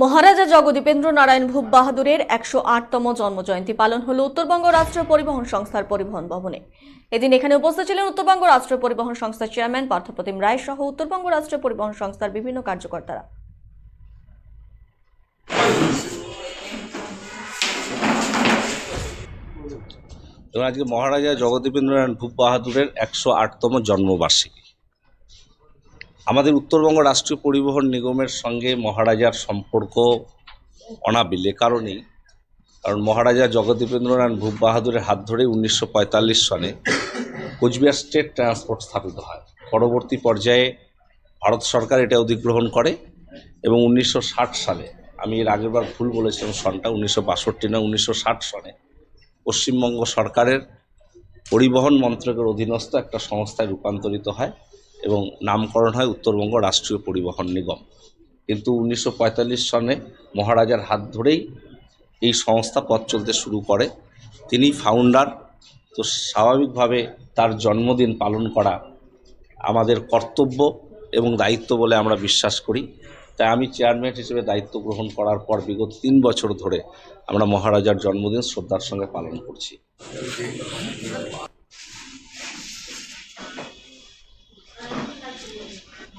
মহারাজা জগদীপেন্দ্র নারায়ণ ভূপ বাহাদুরের একশো আটতম জন্মজয়ন্তী পালন হল উত্তরবঙ্গ রাষ্ট্র পরিবহন সংস্থার পরিবহন ভবনে। এদিন এখানে উপস্থিত ছিলেন উত্তরবঙ্গ রাষ্ট্র পরিবহন সংস্থার চেয়ারম্যান পার্থপ্রতিম রায় সহ উত্তরবঙ্গ রাষ্ট্র পরিবহন সংস্থার বিভিন্ন কার্যকর্তারা। আজকে মহারাজা জগদীপেন্দ্রনারায়ণ ভূপ বাহাদুরের একশো আটতম জন্মবার্ষিকী। আমাদের উত্তরবঙ্গ রাষ্ট্রীয় পরিবহন নিগমের সঙ্গে মহারাজার সম্পর্ক অনাবিল, কারণেই। কারণ মহারাজা জগদীপেন্দ্রনারায়ণ ভূপ বাহাদুরের হাত ধরে উনিশশো পঁয়তাল্লিশ সনে কোচবিহার স্টেট ট্রান্সপোর্ট স্থাপিত হয়। পরবর্তী পর্যায়ে ভারত সরকার এটা অধিগ্রহণ করে এবং উনিশশো ষাট সালে আমি এর আগেরবার ভুল বলেছিলাম সনটা, উনিশশো বাষট্টি না উনিশশো ষাট সনে পশ্চিমবঙ্গ সরকারের পরিবহন মন্ত্রকের অধীনস্থ একটা সংস্থায় রূপান্তরিত হয়। এবং নামকরণ হয় উত্তরবঙ্গ রাষ্ট্রীয় পরিবহন নিগম। কিন্তু উনিশশো পঁয়তাল্লিশ সনে মহারাজার হাত ধরেই এই সংস্থা পথ চলতে শুরু করে। তিনি ফাউন্ডার তো স্বাভাবিকভাবে তার জন্মদিন পালন করা আমাদের কর্তব্য এবং দায়িত্ব বলে আমরা বিশ্বাস করি। তাই আমি চেয়ারম্যান হিসেবে দায়িত্ব গ্রহণ করার পর বিগত তিন বছর ধরে আমরা মহারাজার জন্মদিন শ্রদ্ধার সঙ্গে পালন করছি।